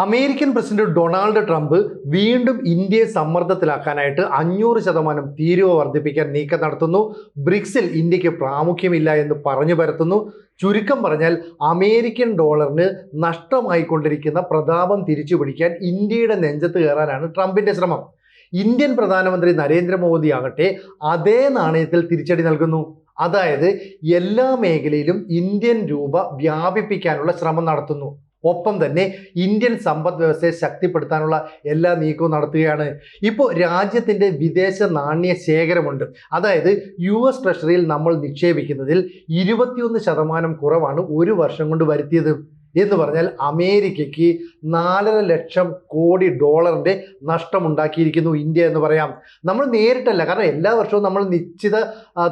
American president Donald Trump വീണ്ടും ഇന്ത്യയെ സമ്മർദ്ദത്തിലാക്കാനായിട്ട് അഞ്ഞൂറ് ശതമാനം തീരുവ വർദ്ധിപ്പിക്കാൻ നീക്കം നടത്തുന്നു. ബ്രിക്സിൽ ഇന്ത്യയ്ക്ക് പ്രാമുഖ്യമില്ല എന്ന് പറഞ്ഞു പരത്തുന്നു. ചുരുക്കം പറഞ്ഞാൽ അമേരിക്കൻ ഡോളറിന് നഷ്ടമായിക്കൊണ്ടിരിക്കുന്ന പ്രതാപം തിരിച്ചു പിടിക്കാൻ ഇന്ത്യയുടെ നെഞ്ചത്ത് കയറാനാണ് ട്രംപിന്റെ ശ്രമം. ഇന്ത്യൻ പ്രധാനമന്ത്രി നരേന്ദ്രമോദി ആകട്ടെ അതേ നാണയത്തിൽ തിരിച്ചടി നൽകുന്നു. അതായത് എല്ലാ മേഖലയിലും ഇന്ത്യൻ രൂപ വ്യാപിപ്പിക്കാനുള്ള ശ്രമം നടത്തുന്നു. ഒപ്പം തന്നെ ഇന്ത്യൻ സമ്പദ് വ്യവസ്ഥയെ ശക്തിപ്പെടുത്താനുള്ള എല്ലാ നീക്കവും നടത്തുകയാണ്. ഇപ്പോൾ രാജ്യത്തിന്റെ വിദേശ നാണ്യ ശേഖരമുണ്ട്. അതായത് യു എസ് ട്രഷറിയിൽ നമ്മൾ നിക്ഷേപിക്കുന്നതിൽ ഇരുപത്തിയൊന്ന് ശതമാനം കുറവാണ് ഒരു വർഷം കൊണ്ട് വരുത്തിയത്. എന്ന് പറഞ്ഞാൽ അമേരിക്കയ്ക്ക് നാലര ലക്ഷം കോടി ഡോളറിന്റെ നഷ്ടമുണ്ടാക്കിയിരിക്കുന്നു ഇന്ത്യ എന്ന് പറയാം. നമ്മൾ നേരിട്ടല്ല കാരണം എല്ലാ വർഷവും നമ്മൾ നിശ്ചിത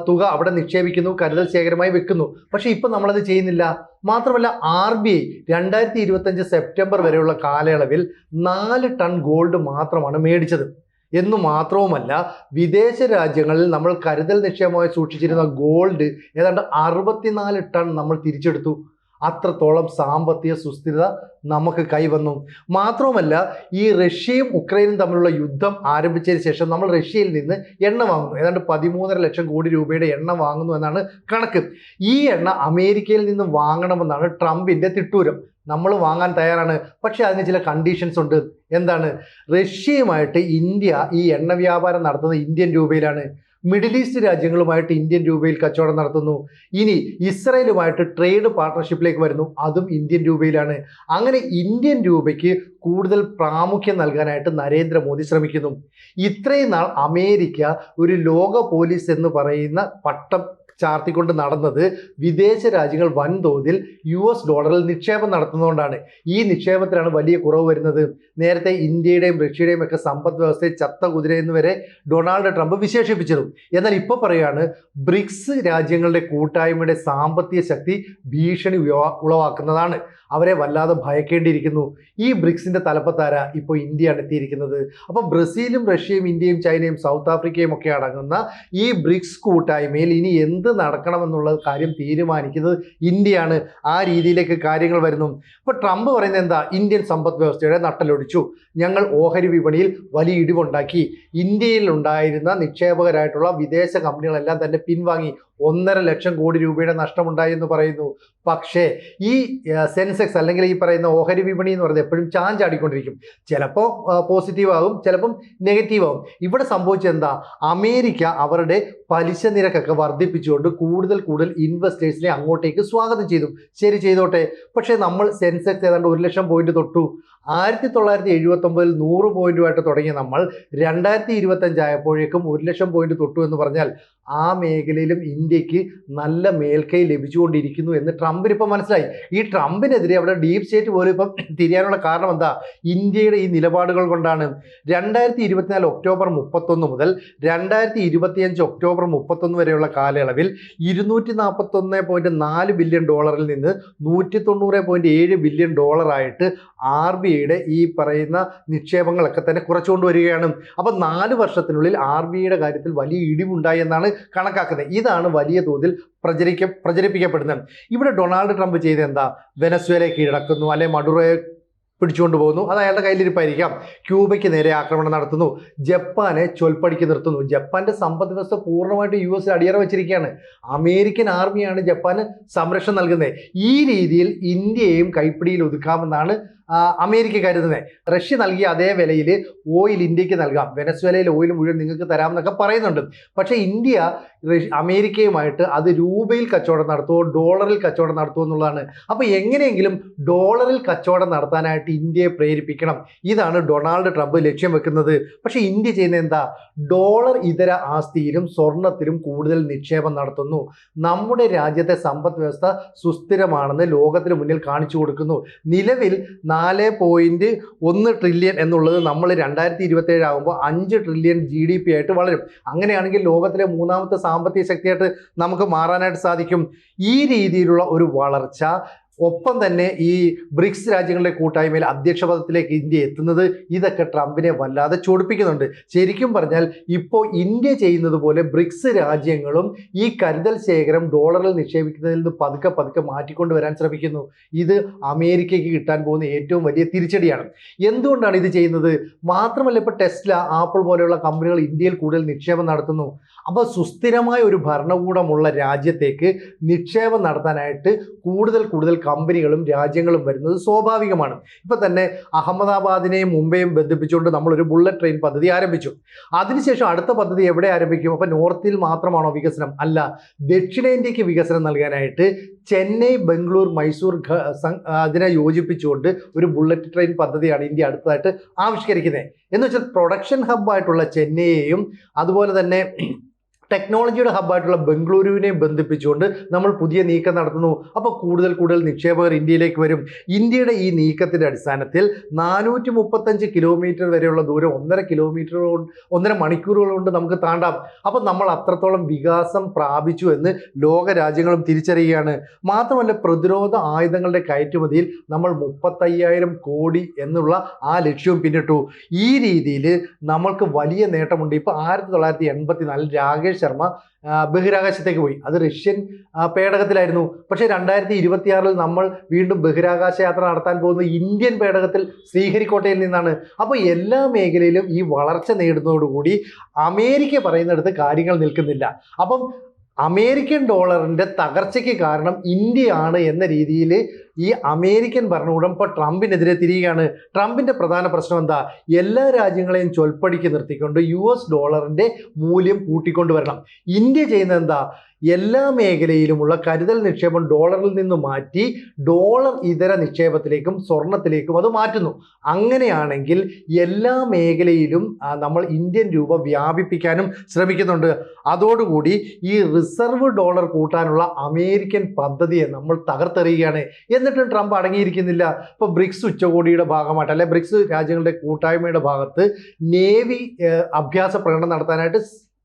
തുക അവിടെ നിക്ഷേപിക്കുന്നു കരുതൽ ശേഖരമായി വെക്കുന്നു. പക്ഷേ ഇപ്പം നമ്മളത് ചെയ്യുന്നില്ല. മാത്രമല്ല ആർ ബി ഐ രണ്ടായിരത്തി ഇരുപത്തഞ്ച് സെപ്റ്റംബർ വരെയുള്ള കാലയളവിൽ നാല് ടൺ ഗോൾഡ് മാത്രമാണ് മേടിച്ചത്. എന്നു മാത്രവുമല്ല വിദേശ രാജ്യങ്ങളിൽ നമ്മൾ കരുതൽ നിക്ഷേപമായി സൂക്ഷിച്ചിരുന്ന ഗോൾഡ് ഏതാണ്ട് അറുപത്തിനാല് ടൺ നമ്മൾ തിരിച്ചെടുത്തു. അത്രത്തോളം സാമ്പത്തിക സുസ്ഥിരത നമുക്ക് കൈവന്നു. മാത്രവുമല്ല ഈ റഷ്യയും ഉക്രൈനും തമ്മിലുള്ള യുദ്ധം ആരംഭിച്ചതിന് ശേഷം നമ്മൾ റഷ്യയിൽ നിന്ന് എണ്ണ വാങ്ങുന്നു. ഏതാണ്ട് പതിമൂന്നര ലക്ഷം കോടി രൂപയുടെ എണ്ണ വാങ്ങുന്നു എന്നാണ് കണക്ക്. ഈ എണ്ണ അമേരിക്കയിൽ നിന്ന് വാങ്ങണമെന്നാണ് ട്രംപിന്റെ തിട്ടൂരം. നമ്മൾ വാങ്ങാൻ തയ്യാറാണ്. പക്ഷേ അതിന് ചില കണ്ടീഷൻസ് ഉണ്ട്. എന്താണ്? റഷ്യയുമായിട്ട് ഇന്ത്യ ഈ എണ്ണ വ്യാപാരം നടത്തുന്നത് ഇന്ത്യൻ രൂപയിലാണ്. മിഡിൽ ഈസ്റ്റ് രാജ്യങ്ങളുമായിട്ട് ഇന്ത്യൻ രൂപയിൽ കച്ചവടം നടത്തുന്നു. ഇനി ഇസ്രയേലുമായിട്ട് ട്രേഡ് പാർട്ട്ണർഷിപ്പിലേക്ക് വരുന്നു. അതും ഇന്ത്യൻ രൂപയിലാണ്. അങ്ങനെ ഇന്ത്യൻ രൂപയ്ക്ക് കൂടുതൽ പ്രാമുഖ്യം നൽകാനായിട്ട് നരേന്ദ്രമോദി ശ്രമിക്കുന്നു. ഇത്രയും നാൾ അമേരിക്ക ഒരു ലോക പോലീസ് എന്ന് പറയുന്ന പട്ടം ചാർത്തിക്കൊണ്ട് നടന്നത് വിദേശ രാജ്യങ്ങൾ വൻതോതിൽ യു എസ് ഡോളറിൽ നിക്ഷേപം നടത്തുന്നതുകൊണ്ടാണ്. ഈ നിക്ഷേപത്തിലാണ് വലിയ കുറവ് വരുന്നത്. നേരത്തെ ഇന്ത്യയുടെയും റഷ്യയുടെയും ഒക്കെ സമ്പദ് വ്യവസ്ഥയെ ചത്ത കുതിരയെന്ന് വരെ ഡൊണാൾഡ് ട്രംപ് വിശേഷിപ്പിച്ചിരുന്നു. എന്നാൽ ഇപ്പോൾ പറയുകയാണ് ബ്രിക്സ് രാജ്യങ്ങളുടെ കൂട്ടായ്മയുടെ സാമ്പത്തിക ശക്തി ഭീഷണി ഉളവാക്കുന്നതാണ്. അവരെ വല്ലാതെ ഭയക്കേണ്ടിയിരിക്കുന്നു. ഈ ബ്രിക്സിന്റെ തലപ്പത്താര ഇപ്പോൾ ഇന്ത്യയാണ് എത്തിയിരിക്കുന്നത്? അപ്പോൾ ബ്രസീലും റഷ്യയും ഇന്ത്യയും ചൈനയും സൗത്ത് ആഫ്രിക്കയും ഒക്കെ അടങ്ങുന്ന ഈ ബ്രിക്സ് കൂട്ടായ്മയിൽ ഇനി എന്ത് നടക്കണമെന്നുള്ള കാര്യം തീരുമാനിക്കുന്നത് ഇന്ത്യയാണ്. ആ രീതിയിലേക്ക് കാര്യങ്ങൾ വരുന്നു. ഇപ്പോൾ ട്രംപ് പറയുന്നത് എന്താ? ഇന്ത്യൻ സമ്പദ് വ്യവസ്ഥയുടെ നട്ടലൊടിച്ചു ഞങ്ങൾ ഓഹരി വിപണിയിൽ വലിയ ഇടിവുണ്ടാക്കി. ഇന്ത്യയിൽ ഉണ്ടായിരുന്ന നിക്ഷേപകരായിട്ടുള്ള വിദേശ കമ്പനികളെല്ലാം തന്നെ പിൻവാങ്ങി. ഒന്നര ലക്ഷം കോടി രൂപയുടെ നഷ്ടമുണ്ടായി എന്ന് പറയുന്നു. പക്ഷേ ഈ സെൻസെക്സ് അല്ലെങ്കിൽ ഈ പറയുന്ന ഓഹരി വിപണി എന്ന് പറയുന്നത് എപ്പോഴും ചാഞ്ചാടിക്കൊണ്ടിരിക്കും. ചിലപ്പോൾ പോസിറ്റീവ് ആകും ചിലപ്പം നെഗറ്റീവ് ആകും. ഇവിടെ സംഭവിച്ചത് എന്താ? അമേരിക്ക അവരുടെ പലിശ നിരക്കൊക്കെ വർദ്ധിപ്പിച്ചുകൊണ്ട് കൂടുതൽ കൂടുതൽ ഇൻവെസ്റ്റേഴ്സിനെ അങ്ങോട്ടേക്ക് സ്വാഗതം ചെയ്തു. ശരി ചെയ്തോട്ടെ. പക്ഷേ നമ്മൾ സെൻസെക്സ് ഏതാണ്ട് ഒരു ലക്ഷം പോയിന്റ് തൊട്ടു. ആയിരത്തി തൊള്ളായിരത്തി എഴുപത്തൊമ്പതിൽ നൂറ് പോയിന്റുമായിട്ട് തുടങ്ങിയ നമ്മൾ രണ്ടായിരത്തി ഇരുപത്തഞ്ചായപ്പോഴേക്കും ഒരു ലക്ഷം പോയിന്റ് തൊട്ടു എന്ന് പറഞ്ഞാൽ ആ മേഖലയിലും ഇന്ത്യയ്ക്ക് നല്ല മേൽക്കൈ ലഭിച്ചുകൊണ്ടിരിക്കുന്നു എന്ന് ട്രംപിന് ഇപ്പം മനസ്സിലായി. ഈ ട്രംപിനെതിരെ അവിടെ ഡീപ് സ്റ്റേറ്റ് പോലും ഇപ്പം തിരിയാനുള്ള കാരണം എന്താ? ഇന്ത്യയുടെ ഈ നിലപാടുകൾ കൊണ്ടാണ്. രണ്ടായിരത്തി ഇരുപത്തിനാല് ഒക്ടോബർ മുപ്പത്തൊന്ന് മുതൽ രണ്ടായിരത്തി ഇരുപത്തിയഞ്ച് ഒക്ടോബർ മുപ്പത്തൊന്ന് വരെയുള്ള കാലയളവിൽ ഇരുന്നൂറ്റി നാൽപ്പത്തൊന്ന് പോയിന്റ് നാല് ബില്യൺ ഡോളറിൽ നിന്ന് നൂറ്റി തൊണ്ണൂറ് പോയിന്റ് ഏഴ് ബില്യൺ ഡോളറായിട്ട് ആർ ബി ഐയുടെ ഈ പറയുന്ന നിക്ഷേപങ്ങളൊക്കെ തന്നെ കുറച്ചുകൊണ്ട് വരികയാണ്. അപ്പം നാല് വർഷത്തിനുള്ളിൽ ആർ ബി ഐയുടെ കാര്യത്തിൽ വലിയ ഇടിവുണ്ടായി എന്നാണ് കണക്കാക്കുന്നത്. ഇതാണ് വലിയ തോതിൽ പ്രചരിക്ക പ്രചരിപ്പിക്കപ്പെടുന്നത്. ഇവിടെ ഡൊണാൾഡ് ട്രംപ് ചെയ്ത് എന്താ? വെനസ്വേലയെ കീഴടക്കുന്നു അല്ലെ മഡുറോയെ പിടിച്ചുകൊണ്ട് പോകുന്നു അത് അയാളുടെ കയ്യിലിരിപ്പായിരിക്കാം. ക്യൂബയ്ക്ക് നേരെ ആക്രമണം നടത്തുന്നു ജപ്പാനെ ചൊൽപ്പടിക്ക് നിർത്തുന്നു. ജപ്പാന്റെ സമ്പദ് വ്യവസ്ഥ പൂർണമായിട്ട് യു എസിൽ അടിയറ വെച്ചിരിക്കുകയാണ്. അമേരിക്കൻ ആർമിയാണ് ജപ്പാന് സംരക്ഷണം നൽകുന്നത്. ഈ രീതിയിൽ ഇന്ത്യയെയും കൈപ്പിടിയിൽ ഒതുക്കാമെന്നാണ് അമേരിക്ക കരുതുന്നത് റഷ്യ നൽകിയ അതേ വിലയിൽ ഓയിൽ ഇന്ത്യയ്ക്ക് നൽകാം. വെനസ്വേലയിൽ ഓയിൽ മുഴുവൻ നിങ്ങൾക്ക് തരാമെന്നൊക്കെ പറയുന്നുണ്ട്. പക്ഷേ ഇന്ത്യ അമേരിക്കയുമായിട്ട് അത് രൂപയിൽ കച്ചവടം നടത്തുമോ ഡോളറിൽ കച്ചവടം നടത്തുമോ എന്നുള്ളതാണ്. അപ്പോൾ എങ്ങനെയെങ്കിലും ഡോളറിൽ കച്ചവടം നടത്താനായിട്ട് ഇന്ത്യയെ പ്രേരിപ്പിക്കണം. ഇതാണ് ഡൊണാൾഡ് ട്രംപ് ലക്ഷ്യം വെക്കുന്നത്. പക്ഷേ ഇന്ത്യ ചെയ്യുന്നത് എന്താ? ഡോളർ ഇതര ആസ്തിയിലും സ്വർണത്തിലും കൂടുതൽ നിക്ഷേപം നടത്തുന്നു. നമ്മുടെ രാജ്യത്തെ സമ്പദ് വ്യവസ്ഥ സുസ്ഥിരമാണെന്ന് ലോകത്തിന് മുന്നിൽ കാണിച്ചു കൊടുക്കുന്നു. നിലവിൽ നാല് പോയിന്റ് ഒന്ന് ട്രില്യൺ എന്നുള്ളത് നമ്മൾ രണ്ടായിരത്തി ഇരുപത്തി ഏഴ് ആകുമ്പോൾ അഞ്ച് ട്രില്യൺ ജി ഡി പി ആയിട്ട് വളരും. അങ്ങനെയാണെങ്കിൽ ലോകത്തിലെ മൂന്നാമത്തെ സാമ്പത്തിക ശക്തിയായിട്ട് നമുക്ക് മാറാനായിട്ട് സാധിക്കും. ഈ രീതിയിലുള്ള ഒരു വളർച്ച ഒപ്പം തന്നെ ഈ ബ്രിക്സ് രാജ്യങ്ങളുടെ കൂട്ടായ്മയിൽ അധ്യക്ഷ പദത്തിലേക്ക് ഇന്ത്യ എത്തുന്നത് ഇതൊക്കെ ട്രംപിനെ വല്ലാതെ ചൊടിപ്പിക്കുന്നുണ്ട്. ശരിക്കും പറഞ്ഞാൽ ഇപ്പോൾ ഇന്ത്യ ചെയ്യുന്നത് പോലെ ബ്രിക്സ് രാജ്യങ്ങളും ഈ കരുതൽ ശേഖരം ഡോളറിൽ നിക്ഷേപിക്കുന്നതിൽ നിന്ന് പതുക്കെ പതുക്കെ മാറ്റിക്കൊണ്ട് വരാൻ ശ്രമിക്കുന്നു. ഇത് അമേരിക്കയ്ക്ക് കിട്ടാൻ പോകുന്ന ഏറ്റവും വലിയ തിരിച്ചടിയാണ്. എന്തുകൊണ്ടാണ് ഇത് ചെയ്യുന്നത്? മാത്രമല്ല ഇപ്പോൾ ടെസ്ല ആപ്പിൾ പോലെയുള്ള കമ്പനികൾ ഇന്ത്യയിൽ കൂടുതൽ നിക്ഷേപം നടത്തുന്നു. അപ്പോൾ സുസ്ഥിരമായ ഒരു ഭരണകൂടമുള്ള രാജ്യത്തേക്ക് നിക്ഷേപം നടത്താനായിട്ട് കൂടുതൽ കൂടുതൽ കമ്പനികളും രാജ്യങ്ങളും വരുന്നത് സ്വാഭാവികമാണ്. ഇപ്പം തന്നെ അഹമ്മദാബാദിനെയും മുംബൈയും ബന്ധിപ്പിച്ചുകൊണ്ട് നമ്മളൊരു ബുള്ളറ്റ് ട്രെയിൻ പദ്ധതി ആരംഭിച്ചു. അതിനുശേഷം അടുത്ത പദ്ധതി എവിടെ ആരംഭിക്കും? അപ്പം നോർത്തിൽ മാത്രമാണോ വികസനം? അല്ല ദക്ഷിണേന്ത്യക്ക് വികസനം നൽകാനായിട്ട് ചെന്നൈ ബംഗളൂർ മൈസൂർ അതിനെ യോജിപ്പിച്ചുകൊണ്ട് ഒരു ബുള്ളറ്റ് ട്രെയിൻ പദ്ധതിയാണ് ഇന്ത്യ അടുത്തതായിട്ട് ആവിഷ്കരിക്കുന്നത് എന്ന് വെച്ചാൽ പ്രൊഡക്ഷൻ ഹബ്ബായിട്ടുള്ള ചെന്നൈയെയും അതുപോലെ തന്നെ ടെക്നോളജിയുടെ ഹബ്ബായിട്ടുള്ള ബംഗളൂരുവിനെ ബന്ധിപ്പിച്ചുകൊണ്ട് നമ്മൾ പുതിയ നീക്കം നടത്തുന്നു. അപ്പോൾ കൂടുതൽ കൂടുതൽ നിക്ഷേപകർ ഇന്ത്യയിലേക്ക് വരും. ഇന്ത്യയുടെ ഈ നീക്കത്തിന്റെ അടിസ്ഥാനത്തിൽ നാനൂറ്റി മുപ്പത്തഞ്ച് കിലോമീറ്റർ വരെയുള്ള ദൂരം ഒന്നര കിലോമീറ്റർ ഒന്നര മണിക്കൂറുകൾ കൊണ്ട് നമുക്ക് താണ്ടാം. അപ്പോൾ നമ്മൾ അത്രത്തോളം വികാസം പ്രാപിച്ചു എന്ന് ലോക രാജ്യങ്ങളും തിരിച്ചറിയുകയാണ്. മാത്രമല്ല പ്രതിരോധ ആയുധങ്ങളുടെ കയറ്റുമതിയിൽ നമ്മൾ മുപ്പത്തയ്യായിരം കോടി എന്നുള്ള ആ ലക്ഷ്യവും പിന്നിട്ടു. ഈ രീതിയിൽ നമ്മൾക്ക് വലിയ നേട്ടമുണ്ട്. ഇപ്പോൾ ആയിരത്തി തൊള്ളായിരത്തി എൺപത്തി നാലിൽ രാകേഷ് ശർമ്മ ബഹിരാകാശത്തേക്ക് പോയി. അത് റഷ്യൻ പേടകത്തിലായിരുന്നു. പക്ഷേ രണ്ടായിരത്തി ഇരുപത്തിയാറിൽ നമ്മൾ വീണ്ടും ബഹിരാകാശ യാത്ര നടത്താൻ പോകുന്ന ഇന്ത്യൻ പേടകത്തിൽ ശ്രീഹരിക്കോട്ടയിൽ നിന്നാണ്. അപ്പോൾ എല്ലാ മേഖലയിലും ഈ വളർച്ച നേടുന്നതോടുകൂടി അമേരിക്ക പറയുന്നിടത്ത് കാര്യങ്ങൾ നിൽക്കുന്നില്ല. അപ്പം അമേരിക്കൻ ഡോളറിന്റെ തകർച്ചയ്ക്ക് കാരണം ഇന്ത്യയാണ് എന്ന രീതിയിൽ ഈ അമേരിക്കൻ ഭരണകൂടം ഇപ്പോൾ ട്രംപിനെതിരെ തിരിയുകയാണ്. ട്രംപിന്റെ പ്രധാന പ്രശ്നം എന്താ? എല്ലാ രാജ്യങ്ങളെയും ചൊൽപ്പടിക്ക് നിർത്തിക്കൊണ്ട് യു എസ് ഡോളറിന്റെ മൂല്യം കൂട്ടിക്കൊണ്ടുവരണം. ഇന്ത്യ ചെയ്യുന്നത് എന്താ? എല്ലാ മേഖലയിലുമുള്ള കരുതൽ നിക്ഷേപം ഡോളറിൽ നിന്ന് മാറ്റി ഡോളർ ഇതര നിക്ഷേപത്തിലേക്കും സ്വർണത്തിലേക്കും അത് മാറ്റുന്നു. അങ്ങനെയാണെങ്കിൽ എല്ലാ മേഖലയിലും നമ്മൾ ഇന്ത്യൻ രൂപ വ്യാപിപ്പിക്കാനും ശ്രമിക്കുന്നുണ്ട്. അതോടുകൂടി ഈ റിസർവ് ഡോളർ കൂട്ടാനുള്ള അമേരിക്കൻ പദ്ധതിയെ നമ്മൾ തകർത്തെറിയുകയാണ്. എന്നിട്ടും ട്രംപ് അടങ്ങിയിരിക്കുന്നില്ല. ഇപ്പോൾ ബ്രിക്സ് ഉച്ചകോടിയുടെ ഭാഗമായിട്ട് അല്ലെ ബ്രിക്സ് രാജ്യങ്ങളുടെ കൂട്ടായ്മയുടെ ഭാഗത്ത് നേവി അഭ്യാസ പ്രകടനം നടത്താനായിട്ട്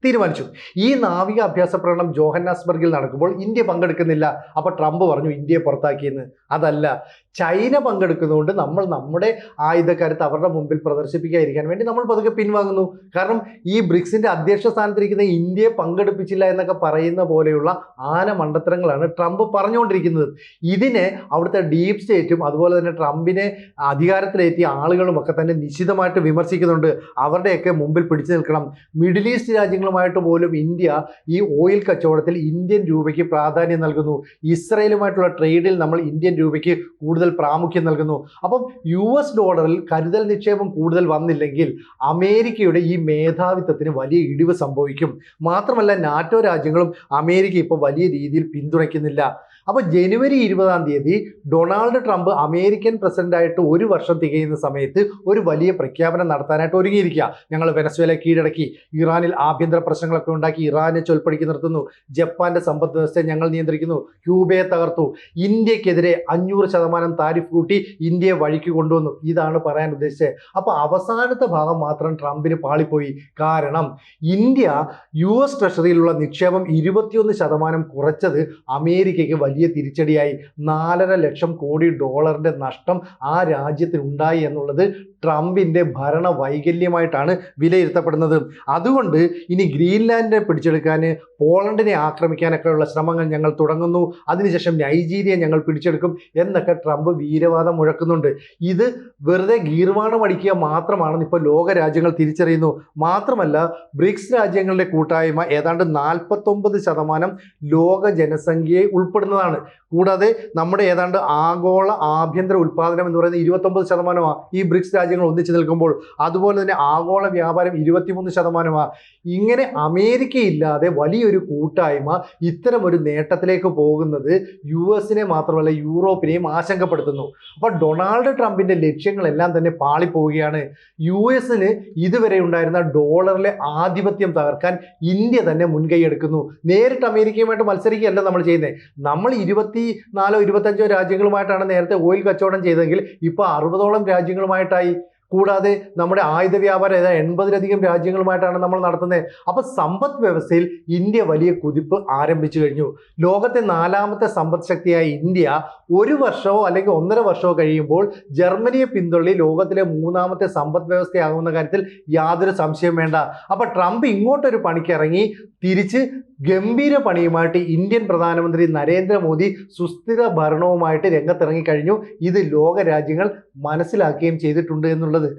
തീരുമാനിച്ചു. ഈ നാവിക അഭ്യാസ പ്രകടനം ജോഹന്നാസ്ബർഗിൽ നടക്കുമ്പോൾ ഇന്ത്യ പങ്കെടുക്കുന്നില്ല. അപ്പോൾ ട്രംപ് പറഞ്ഞു ഇന്ത്യയെ പുറത്താക്കിയെന്ന്. അതല്ല ചൈന പങ്കെടുക്കുന്നതുകൊണ്ട് നമ്മൾ നമ്മുടെ ആയുധക്കാരത്ത് അവരുടെ മുമ്പിൽ പ്രദർശിപ്പിക്കാതിരിക്കാൻ വേണ്ടി നമ്മൾ പതുക്കെ പിൻവാങ്ങുന്നു. കാരണം ഈ ബ്രിക്സിന്റെ അധ്യക്ഷ സ്ഥാനത്തിരിക്കുന്ന ഇന്ത്യയെ പങ്കെടുപ്പിച്ചില്ല എന്നൊക്കെ പറയുന്ന പോലെയുള്ള ആന മണ്ടത്തരങ്ങളാണ് ട്രംപ് പറഞ്ഞുകൊണ്ടിരിക്കുന്നത്. ഇതിനെ അവിടുത്തെ ഡീപ് സ്റ്റേറ്റും അതുപോലെ തന്നെ ട്രംപിനെ അധികാരത്തിലേറ്റിയ ആളുകളും ഒക്കെ തന്നെ നിശ്ചിതമായിട്ട് വിമർശിക്കുന്നുണ്ട്. അവരുടെയൊക്കെ മുമ്പിൽ പിടിച്ചു നിൽക്കണം. മിഡിൽ ഈസ്റ്റ് രാജ്യങ്ങളുമായിട്ട് പോലും ഇന്ത്യ ഈ ഓയിൽ കച്ചവടത്തിൽ ഇന്ത്യൻ രൂപയ്ക്ക് പ്രാധാന്യം നൽകുന്നു. ഇസ്രയേലുമായിട്ടുള്ള ട്രേഡിൽ നമ്മൾ ഇന്ത്യൻ രൂപയ്ക്ക് കൂടുതൽ പ്രാമുഖ്യം നൽകുന്നു. അപ്പം യു എസ് ഡോളറിൽ കരുതൽ നിക്ഷേപം കൂടുതൽ വന്നില്ലെങ്കിൽ അമേരിക്കയുടെ ഈ മേധാവിത്വത്തിന് വലിയ ഇടിവ് സംഭവിക്കും. മാത്രമല്ല നാറ്റോ രാജ്യങ്ങളും അമേരിക്ക ഇപ്പോൾ വലിയ രീതിയിൽ പിന്തുണയ്ക്കുന്നില്ല. അപ്പോൾ ജനുവരി ഇരുപതാം തീയതി ഡൊണാൾഡ് ട്രംപ് അമേരിക്കൻ പ്രസിഡന്റായിട്ട് ഒരു വർഷം തികയുന്ന സമയത്ത് ഒരു വലിയ പ്രഖ്യാപനം നടത്താനായിട്ട് ഒരുങ്ങിയിരിക്കുക. ഞങ്ങൾ വെനസ്വേല കീഴടക്കി. ഇറാനിൽ ആഭ്യന്തര പ്രശ്നങ്ങളൊക്കെ ഉണ്ടാക്കി ഇറാനെ ചൊൽപ്പടിക്ക് നിർത്തുന്നു. ജപ്പാന്റെ സമ്പദ് വ്യവസ്ഥയെ ഞങ്ങൾ നിയന്ത്രിക്കുന്നു. ക്യൂബയെ തകർത്തു. ഇന്ത്യക്കെതിരെ അഞ്ഞൂറ് ശതമാനം താരിഫ് കൂട്ടി ഇന്ത്യയെ വഴിക്ക് കൊണ്ടുവന്നു. ഇതാണ് പറയാൻ ഉദ്ദേശിച്ചത്. അപ്പോൾ അവസാനത്തെ ഭാഗം മാത്രം ട്രംപിന് പാളിപ്പോയി. കാരണം ഇന്ത്യ യു എസ് ട്രഷറിയിലുള്ള നിക്ഷേപം ഇരുപത്തിയൊന്ന് ശതമാനം കുറച്ചത് അമേരിക്കയ്ക്ക് വലിയ തിരിച്ചടിയായി നാലര ലക്ഷം കോടി ഡോളറിന്റെ നഷ്ടം ആ രാജ്യത്തിനുണ്ടായി എന്നുള്ളത് ട്രംപിന്റെ ഭരണ വൈകല്യമായിട്ടാണ് വിലയിരുത്തപ്പെടുന്നത്. അതുകൊണ്ട് ഇനി ഗ്രീൻലാൻഡിനെ പിടിച്ചെടുക്കാൻ പോളണ്ടിനെ ആക്രമിക്കാനൊക്കെയുള്ള ശ്രമങ്ങൾ ഞങ്ങൾ തുടങ്ങുന്നു. അതിനുശേഷം നൈജീരിയ ഞങ്ങൾ പിടിച്ചെടുക്കും എന്നൊക്കെ ട്രംപ് വീരവാദം മുഴക്കുന്നുണ്ട്. ഇത് വെറുതെ ഗീർവാണം അടിക്കുക മാത്രമാണെന്ന് ഇപ്പോൾ ലോക രാജ്യങ്ങൾ തിരിച്ചറിയുന്നു. മാത്രമല്ല ബ്രിക്സ് രാജ്യങ്ങളുടെ കൂട്ടായ്മ ഏതാണ്ട് നാൽപ്പത്തൊമ്പത് ശതമാനം ലോക ജനസംഖ്യയെ ഉൾപ്പെടുന്നതാണ് on it. കൂടാതെ നമ്മുടെ ഏതാണ്ട് ആഗോള ആഭ്യന്തര ഉൽപ്പാദനം എന്ന് പറയുന്നത് ഇരുപത്തൊമ്പത് ശതമാനമാണ് ഈ ബ്രിക്സ് രാജ്യങ്ങൾ ഒന്നിച്ചു നിൽക്കുമ്പോൾ. അതുപോലെ തന്നെ ആഗോള വ്യാപാരം ഇരുപത്തിമൂന്ന് ശതമാനമാണ് ഇങ്ങനെ അമേരിക്കയില്ലാതെ വലിയൊരു കൂട്ടായ്മ ഇത്തരം ഒരു നേട്ടത്തിലേക്ക് പോകുന്നത് യു എസിനെ മാത്രമല്ല യൂറോപ്പിനെയും ആശങ്കപ്പെടുത്തുന്നു. അപ്പോൾ ഡൊണാൾഡ് ട്രംപിന്റെ ലക്ഷ്യങ്ങളെല്ലാം തന്നെ പാളിപ്പോവുകയാണ്. യു എസിന് ഇതുവരെ ഉണ്ടായിരുന്ന ഡോളറിലെ ആധിപത്യം തകർക്കാൻ ഇന്ത്യ തന്നെ മുൻകൈയെടുക്കുന്നു നേരിട്ട് അമേരിക്കയുമായിട്ട് മത്സരിക്കുകയല്ല നമ്മൾ ചെയ്യുന്നത്. നമ്മൾ ഇരുപത്തി നാലോ ഇരുപത്തഞ്ചോ രാജ്യങ്ങളുമായിട്ടാണ് നേരത്തെ ഓയിൽ കച്ചവടം ചെയ്തതെങ്കിൽ ഇപ്പോൾ അറുപതോളം രാജ്യങ്ങളുമായിട്ടായി. കൂടാതെ നമ്മുടെ ആയുധ വ്യാപാരം ഏതാ എൺപതിലധികം രാജ്യങ്ങളുമായിട്ടാണ് നമ്മൾ നടത്തുന്നത് അപ്പോൾ സമ്പദ് വ്യവസ്ഥയിൽ ഇന്ത്യ വലിയ കുതിപ്പ് ആരംഭിച്ചു കഴിഞ്ഞു. ലോകത്തെ നാലാമത്തെ സമ്പദ് ശക്തിയായ ഇന്ത്യ ഒരു വർഷമോ അല്ലെങ്കിൽ ഒന്നര വർഷമോ കഴിയുമ്പോൾ ജർമ്മനിയെ പിന്തുള്ളി ലോകത്തിലെ മൂന്നാമത്തെ സമ്പദ് വ്യവസ്ഥയാകുന്ന കാര്യത്തിൽ യാതൊരു സംശയം വേണ്ട. അപ്പോൾ ട്രംപ് ഇങ്ങോട്ടൊരു പണിക്കിറങ്ങി തിരിച്ച് ഗംഭീര പണിയുമായിട്ട് ഇന്ത്യൻ പ്രധാനമന്ത്രി നരേന്ദ്രമോദി സുസ്ഥിര ഭരണവുമായിട്ട് രംഗത്തിറങ്ങി കഴിഞ്ഞു. ഇത് ലോക രാജ്യങ്ങൾ മനസ്സിലാക്കുകയും ചെയ്തിട്ടുണ്ട് എന്നുള്ളത്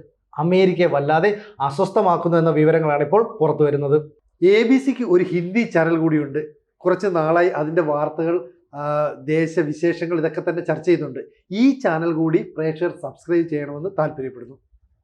അമേരിക്കയെ വല്ലാതെ അസ്വസ്ഥമാക്കുന്നു എന്ന വിവരങ്ങളാണ് ഇപ്പോൾ പുറത്തു വരുന്നത്. എ ബി സിക്ക് ഒരു ഹിന്ദി ചാനൽ കൂടിയുണ്ട്. കുറച്ച് നാളായി അതിന്റെ വാർത്തകൾ ദേശവിശേഷങ്ങൾ ഇതൊക്കെ തന്നെ ചർച്ച ചെയ്യുന്നുണ്ട്. ഈ ചാനൽ കൂടി പ്രേക്ഷകർ സബ്സ്ക്രൈബ് ചെയ്യണമെന്ന് താല്പര്യപ്പെടുന്നു.